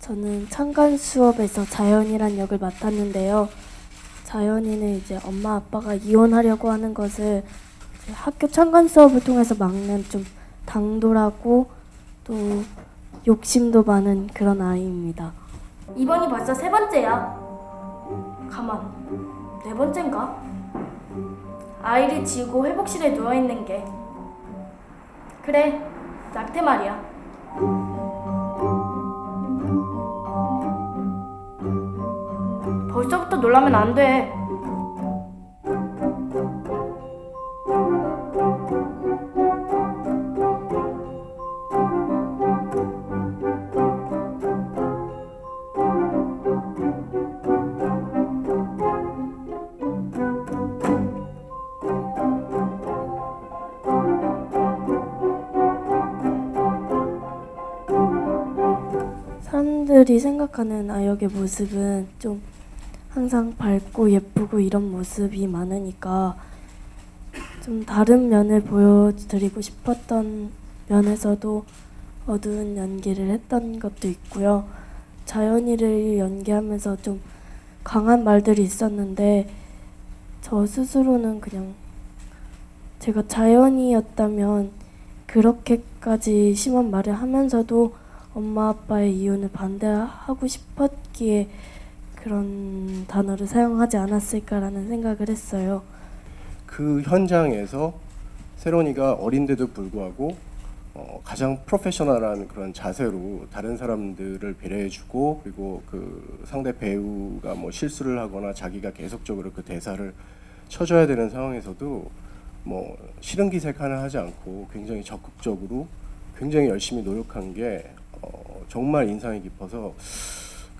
저는 창간 수업에서 자연이란 역을 맡았는데요. 자연이는 이제 엄마 아빠가 이혼하려고 하는 것을 학교 창간 수업을 통해서 막는 좀 당돌하고 또 욕심도 많은 그런 아이입니다. 이번이 벌써 세 번째야. 가만, 네 번째인가? 아이를 지우고 회복실에 누워 있는 게 그래 낙태 말이야. 벌써부터 놀라면 안 돼. 사람들이 생각하는 아역의 모습은 좀 항상 밝고 예쁘고 이런 모습이 많으니까 좀 다른 면을 보여드리고 싶었던 면에서도 어두운 연기를 했던 것도 있고요. 자연이를 연기하면서 좀 강한 말들이 있었는데 저 스스로는 그냥 제가 자연이었다면 그렇게까지 심한 말을 하면서도 엄마 아빠의 이혼을 반대하고 싶었기에 그런 단어를 사용하지 않았을까라는 생각을 했어요. 그 현장에서 세론이가 어린데도 불구하고 어, 가장 프로페셔널한 그런 자세로 다른 사람들을 배려해주고 그리고 그 상대 배우가 뭐 실수를 하거나 자기가 계속적으로 그 대사를 쳐줘야 되는 상황에서도 뭐 싫은 기색하는 하지 않고 굉장히 적극적으로 굉장히 열심히 노력한 게 어, 정말 인상이 깊어서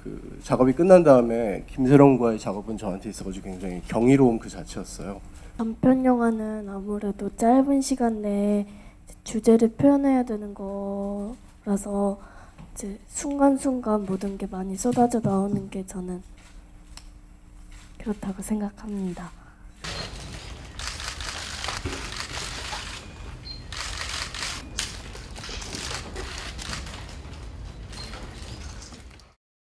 그 작업이 끝난 다음에 김세롱과의 작업은 저한테 있어가지고 굉장히 경이로움 그 자체였어요. 단편 영화는 아무래도 짧은 시간 내에 주제를 표현해야 되는 거라서 이제 순간순간 모든 게 많이 쏟아져 나오는 게 저는 그렇다고 생각합니다.